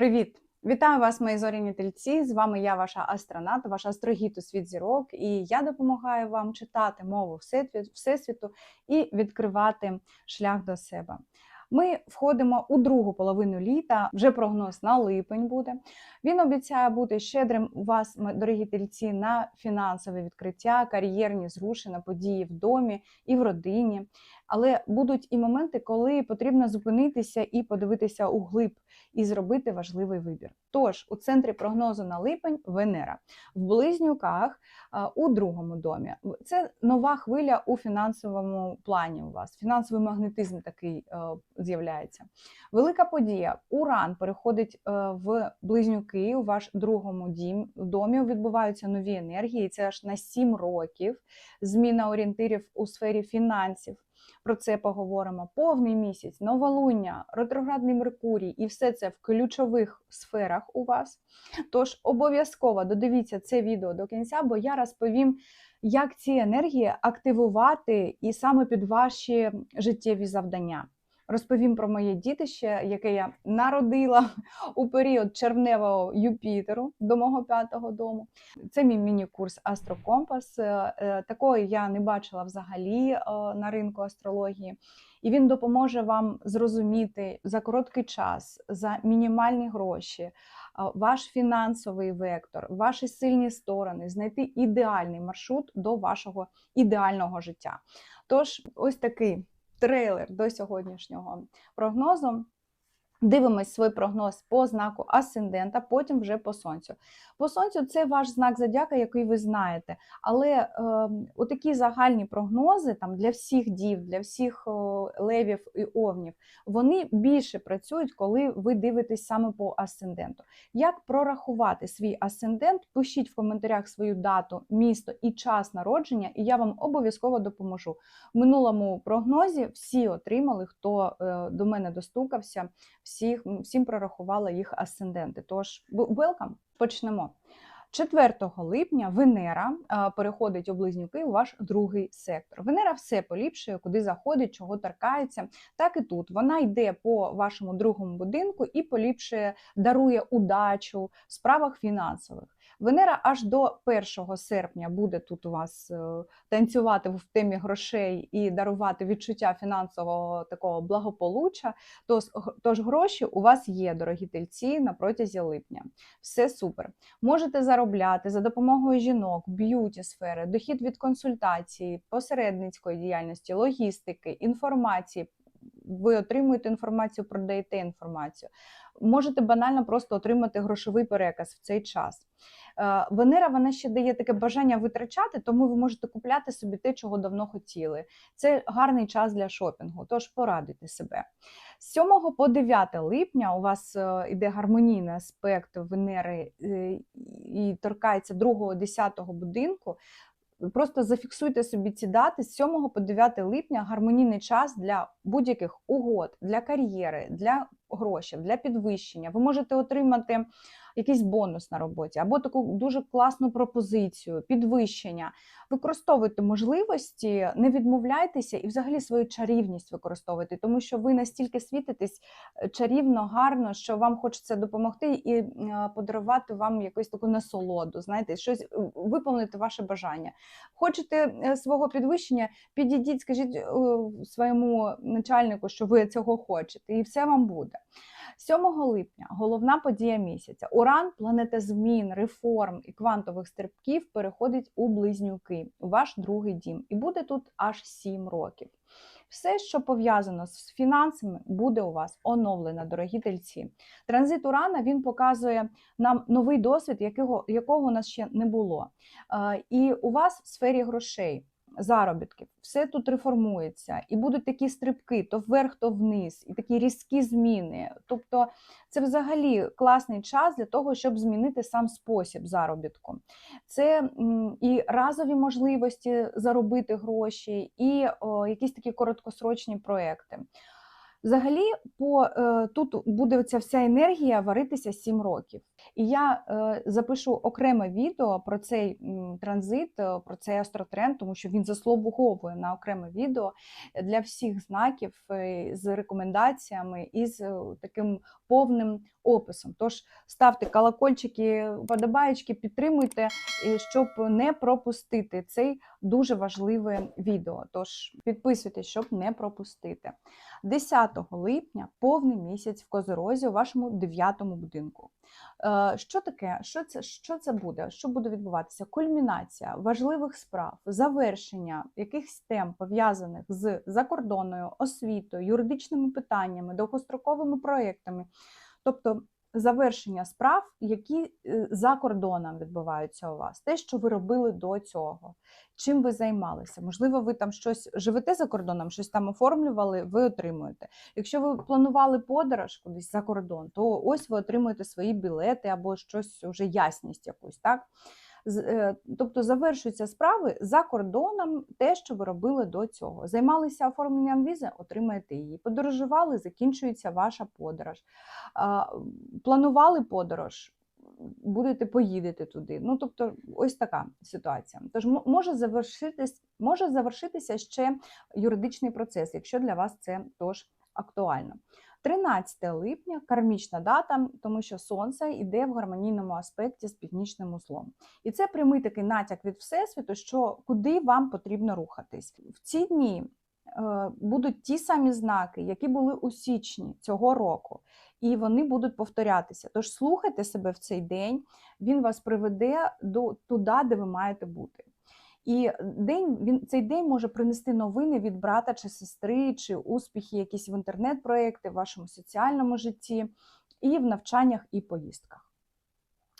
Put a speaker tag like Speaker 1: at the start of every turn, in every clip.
Speaker 1: Привіт! Вітаю вас, мої зоряні тельці. З вами я, ваша астронавт, ваш астрогід у світ зірок, і я допомагаю вам читати мову Всесвіту і відкривати шлях до себе. Ми входимо у другу половину літа. Вже прогноз на липень буде. Він обіцяє бути щедрим у вас, дорогі тельці, на фінансові відкриття, кар'єрні зрушення, події в домі і в родині. Але будуть і моменти, коли потрібно зупинитися і подивитися у глиб і зробити важливий вибір. Тож у центрі прогнозу на липень Венера в близнюках у другому домі. Це нова хвиля у фінансовому плані. У вас фінансовий магнетизм такий е, з'являється. Велика подія. Уран переходить е, в близнюки у ваш другому дім. Домі відбуваються нові енергії. Це аж на 7 років. Зміна орієнтирів у сфері фінансів. Про це поговоримо. Повний місяць, новолуння, ретроградний Меркурій, і все це в ключових сферах у вас. Тож обов'язково додивіться це відео до кінця, бо я розповім, як ці енергії активувати і саме під ваші життєві завдання. Розповім про моє дітище, яке я народила у період червневого Юпітеру до мого п'ятого дому. Це мій міні-курс Астрокомпас. Е, е, Такої я не бачила взагалі е, на ринку астрології. І він допоможе вам зрозуміти за короткий час, за мінімальні гроші, ваш фінансовий вектор, ваші сильні сторони, знайти ідеальний маршрут до вашого ідеального життя. Тож, ось такий трейлер до сьогоднішнього прогнозу. Дивимось свій прогноз по знаку асцендента, потім вже по сонцю. По сонцю це ваш знак зодіака, який ви знаєте. Але е, отакі загальні прогнози там для всіх дів, для всіх левів і овнів, вони більше працюють, коли ви дивитесь саме по асценденту. Як прорахувати свій асцендент? Пишіть в коментарях свою дату, місто і час народження, і я вам обов'язково допоможу. В минулому прогнозі всі отримали, хто е, до мене достукався, всіх, всім прорахувала їх асценденти. Тож, welcome! Почнемо. 4 липня Венера е, переходить у близнюки у ваш другий сектор. Венера все поліпшує, куди заходить, чого торкається. Так і тут вона йде по вашому другому будинку і поліпшує, дарує удачу в справах фінансових. Венера аж до 1 серпня буде тут у вас е, танцювати в темі грошей і дарувати відчуття фінансового такого благополуччя. Тож, тож гроші у вас є, дорогі тельці, на протязі липня. Все супер. Можете заробляти за допомогою жінок, б'юті сфери, дохід від консультації, посередницької діяльності, логістики, інформації. Ви отримуєте інформацію, продаєте інформацію. Можете банально просто отримати грошовий переказ в цей час. Е, Венера вона ще дає таке бажання витрачати, тому ви можете купляти собі те, чого давно хотіли. Це гарний час для шопінгу, тож порадуйте себе. З 7 по 9 липня у вас е, іде гармонійний аспект Венери е, і торкається 2-10 будинку. Просто зафіксуйте собі ці дати з 7 по 9 липня гармонійний час для будь-яких угод, для кар'єри, для грошей, для підвищення. Ви можете отримати якийсь бонус на роботі або таку дуже класну пропозицію, підвищення. Використовуйте можливості, не відмовляйтеся і взагалі свою чарівність використовуйте, тому що ви настільки світитесь е, чарівно, гарно, що вам хочеться допомогти і е, подарувати вам якусь таку насолоду, знаєте, щось е, виповнити ваше бажання. Хочете свого підвищення, підійдіть, скажіть своєму начальнику, що ви цього хочете, і все вам буде. 7 липня головна подія місяця. Уран, планета змін, реформ і квантових стрибків, переходить у близнюки, у ваш другий дім, і буде тут аж 7 років. Все, що пов'язано з фінансами, буде у вас оновлено, дорогі тельці. Транзит Урана він показує нам новий досвід, якого, якого у нас ще не було. Е, І у вас в сфері грошей. Заробітків, все тут реформується, і будуть такі стрибки, то вверх, то вниз, і такі різкі зміни. Тобто, це взагалі класний час для того, щоб змінити сам спосіб заробітку. Це і разові можливості заробити гроші, і о, якісь такі короткосрочні проекти. Взагалі, по, е, тут буде ця вся енергія варитися 7 років. І я е, запишу окреме відео про цей транзит, е, про цей астротренд, тому що він заслуговує на окреме відео для всіх знаків е, з рекомендаціями і з таким повним описом. Тож ставте колокольчики, подобаєчки, підтримуйте, щоб не пропустити цей дуже важливе відео. Тож підписуйтесь, щоб не пропустити. 10 липня повний місяць в Козорозі у вашому дев'ятому будинку. Е, Що таке? Що це, що це буде? Що буде відбуватися? Кульмінація важливих справ, завершення якихось тем пов'язаних з закордонною, освітою, юридичними питаннями, довгостроковими проєктами. Тобто завершення справ, які е, за кордоном відбуваються у вас, те, що ви робили до цього, чим ви займалися. Можливо, ви там щось живете за кордоном, щось там оформлювали, ви отримуєте. Якщо ви планували подорож кудись за кордон, то ось ви отримуєте свої білети або щось уже ясність якусь, так? Е, Тобто завершуються справи за кордоном, те, що ви робили до цього. Займалися оформленням візи, отримаєте її. Подорожували, закінчується ваша подорож. Планували подорож, будете поїдете туди. Ну, тобто, ось така ситуація. Тож може завершитись, може завершитися ще юридичний процес, якщо для вас це тож актуально. 13 липня кармічна дата, тому що сонце йде в гармонійному аспекті з північним узлом. І це прямий такий натяк від Всесвіту, що куди вам потрібно рухатись. В ці дні е, будуть ті самі знаки, які були у січні цього року, і вони будуть повторятися. Тож слухайте себе в цей день, він вас приведе до туди, де ви маєте бути. І день він цей день може принести новини від брата чи сестри, чи успіхи, якісь в інтернет-проекти в вашому соціальному житті, і в навчаннях і поїздках.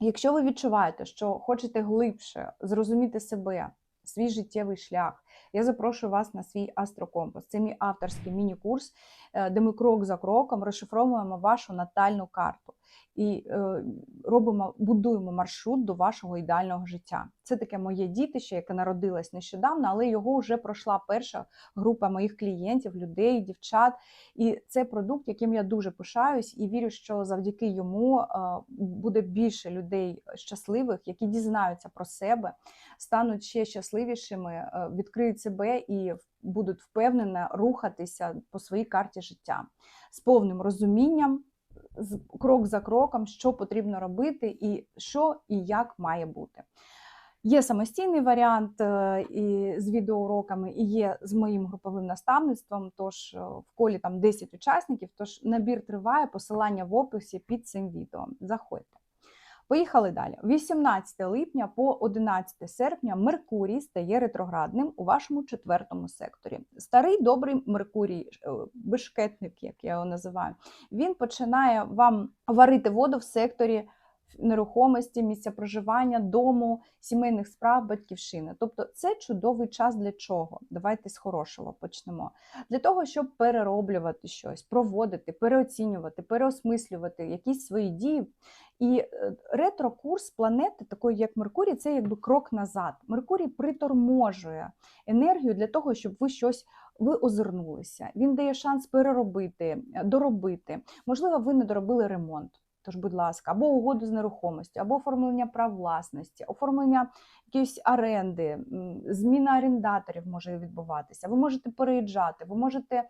Speaker 1: Якщо ви відчуваєте, що хочете глибше зрозуміти себе, свій життєвий шлях, я запрошую вас на свій астрокомпас. Це мій авторський міні-курс, е, де ми крок за кроком розшифровуємо вашу натальну карту і е, робимо, будуємо маршрут до вашого ідеального життя. Це таке моє дітище, яке народилось нещодавно, але його вже пройшла перша група моїх клієнтів, людей, дівчат. І це продукт, яким я дуже пишаюсь, і вірю, що завдяки йому е, буде більше людей щасливих, які дізнаються про себе, стануть ще щасливішими, е, відкриють себе і будуть впевнено рухатися по своїй карті життя з повним розумінням, крок за кроком, що потрібно робити, і що і як має бути. Є самостійний варіант е, і з відеоуроками, і є з моїм груповим наставництвом. Тож е, в колі там 10 учасників. Тож набір триває, посилання в описі під цим відео. Заходьте. Поїхали далі. 18 липня по 11 серпня Меркурій стає ретроградним у вашому четвертому секторі. Старий добрий Меркурій, Бишкетник, бешкетник, як я його називаю, він починає вам варити воду в секторі нерухомості, місця проживання, дому, сімейних справ, батьківщини. Тобто це чудовий час для чого? Давайте з хорошого почнемо. Для того, щоб перероблювати щось, проводити, переоцінювати, переосмислювати якісь свої дії. І е, ретро-курс планети, такої як Меркурій, це якби крок назад. Меркурій приторможує енергію для того, щоб ви щось ви озирнулися. Він дає шанс переробити, доробити. Можливо, ви не доробили ремонт. Тож, будь ласка, або угоду з нерухомістю, або оформлення прав власності, оформлення якоїсь оренди, зміна орендаторів може відбуватися. Ви можете переїжджати, ви можете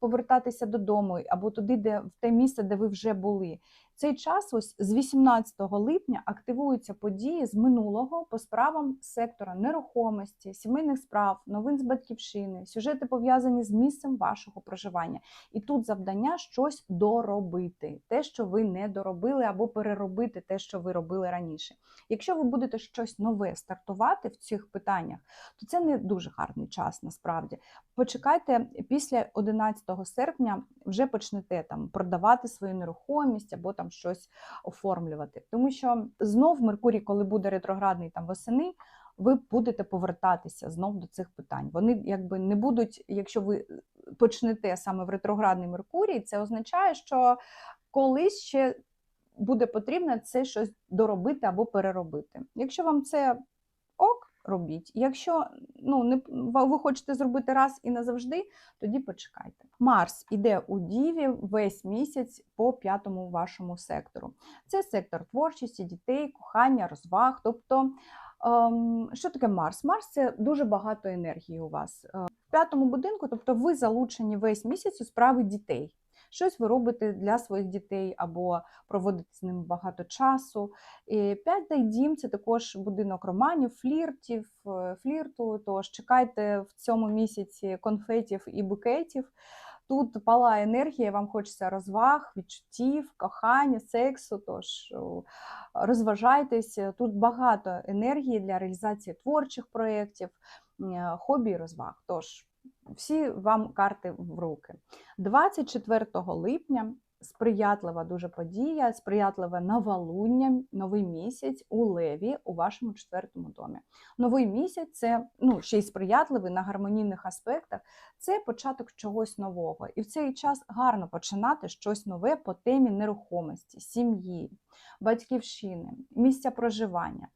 Speaker 1: повертатися додому або туди, де в те місце, де ви вже були. Цей час, ось з 18 липня, активуються події з минулого по справам сектора нерухомості, сімейних справ, новин з батьківщини, сюжети пов'язані з місцем вашого проживання. І тут завдання щось доробити, те, що ви не доробили, або переробити те, що ви робили раніше. Якщо ви будете щось нове стартувати в цих питаннях, то це не дуже гарний час насправді. Почекайте після 11 серпня, вже почнете там продавати свою нерухомість або там щось оформлювати. Тому що знов Меркурій, коли буде ретроградний там восени, ви будете повертатися знов до цих питань. Вони якби не будуть, якщо ви почнете саме в ретроградний Меркурій, це означає, що колись ще буде потрібно це щось доробити або переробити. Якщо вам це робіть. Якщо ну, не, ви хочете зробити раз і назавжди, тоді почекайте. Марс іде у Діві весь місяць по п'ятому вашому сектору. Це сектор творчості, дітей, кохання, розваг. Тобто, ем, що таке Марс? Марс це дуже багато енергії у вас. Е, В п'ятому будинку, тобто ви залучені весь місяць у справи дітей. Щось ви робите для своїх дітей або проводите з ними багато часу. П'ятий дім це також будинок романів, фліртів, е, флірту. Тож чекайте в цьому місяці конфетів і букетів. Тут палає енергія, вам хочеться розваг, відчуттів, кохання, сексу. Тож о, розважайтесь. Тут багато енергії для реалізації творчих проєктів, е, хобі і розваг. Тож всі вам карти в руки. 24 липня сприятлива дуже подія, сприятливе новолуння, новий місяць у леві у вашому четвертому домі. Новий місяць це ну, ще й сприятливий на гармонійних аспектах. Це початок чогось нового. І в цей час гарно починати щось нове по темі нерухомості, сім'ї, батьківщини, місця проживання.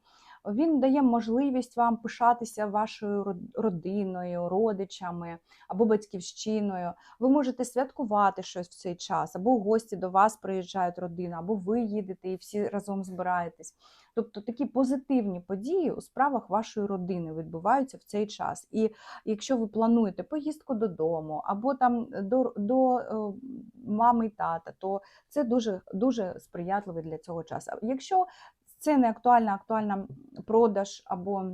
Speaker 1: Він дає можливість вам пишатися вашою родиною, родичами або батьківщиною. Ви можете святкувати щось в цей час, або гості до вас приїжджають родина, або ви їдете і всі разом збираєтесь. Тобто такі позитивні події у справах вашої родини відбуваються в цей час. І якщо ви плануєте поїздку додому, або там до, до е, мами і тата, то це дуже, дуже сприятливий для цього часу. Якщо це не актуальна, актуальна продаж або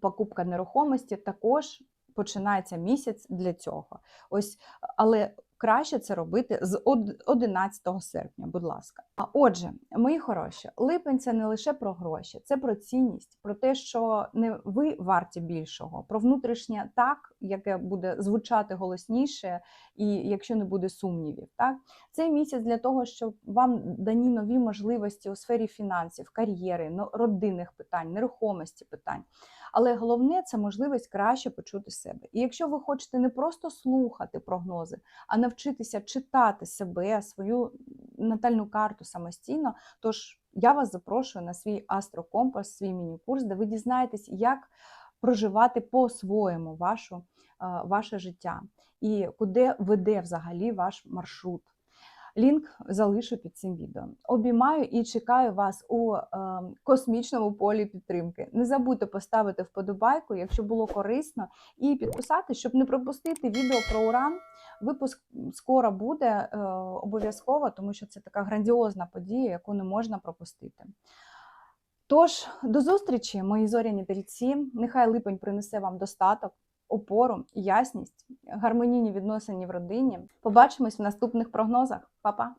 Speaker 1: покупка нерухомості, також починається місяць для цього. Ось, але краще це робити з 11 серпня, будь ласка. А отже, мої хороші, липень це не лише про гроші, це про цінність, про те, що не ви варті більшого, про внутрішнє так, яке буде звучати голосніше, і якщо не буде сумнівів, так цей місяць для того, щоб вам дані нові можливості у сфері фінансів, кар'єри, родинних питань, нерухомості питань. Але головне це можливість краще почути себе. І якщо ви хочете не просто слухати прогнози, а навчитися читати себе, свою натальну карту самостійно, тож я вас запрошую на свій астрокомпас, свій міні-курс, де ви дізнаєтесь, як проживати по-своєму вашу, е, ваше життя і куди веде взагалі ваш маршрут. Лінк залишу під цим відео. Обіймаю і чекаю вас у е, космічному полі підтримки. Не забудьте поставити вподобайку, якщо було корисно, і підписатись, щоб не пропустити відео про уран. Випуск скоро буде е, обов'язково, тому що це така грандіозна подія, яку не можна пропустити. Тож, до зустрічі, мої зоряні тельці. Нехай липень принесе вам достаток, опору, ясність, гармонійні відносини в родині. Побачимось в наступних прогнозах. Па-па!